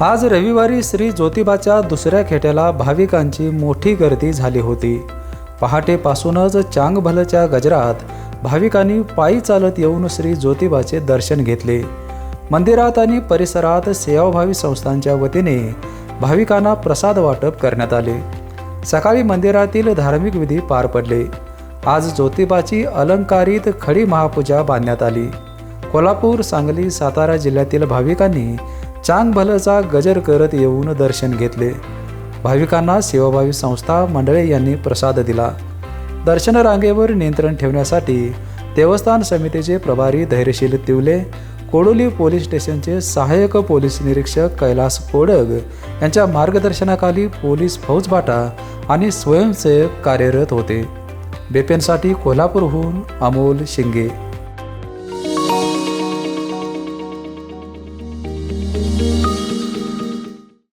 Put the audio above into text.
आज रविवारी श्री ज्योतिबाच्या दुसऱ्या खेट्याला भाविकांची मोठी गर्दी झाली होती. पहाटेपासूनच चांगभलच्या गजरात भाविकांनी पायी चालत येऊन श्री ज्योतिबाचे दर्शन घेतले. मंदिरात आणि परिसरात सेवाभावी संस्थांच्या वतीने भाविकांना प्रसाद वाटप करण्यात आले. सकाळी मंदिरातील धार्मिक विधी पार पडले. आज ज्योतिबाची अलंकारित खडी महापूजा बांधण्यात आली. कोल्हापूर सांगली सातारा जिल्ह्यातील भाविकांनी चांगभलचा गजर करत येऊन दर्शन घेतले. भाविकांना सेवाभावी संस्था मंडळे यांनी प्रसाद दिला. दर्शन रांगेवर नियंत्रण ठेवण्यासाठी देवस्थान समितीचे प्रभारी धैर्यशील तिवले कोडोली पोलीस स्टेशनचे सहाय्यक पोलीस निरीक्षक कैलास कोडग यांच्या मार्गदर्शनाखाली पोलीस फौजबाटा आणि स्वयंसेवक कार्यरत होते. बेपेनसाठी कोल्हापूरहून अमोल शिंगे.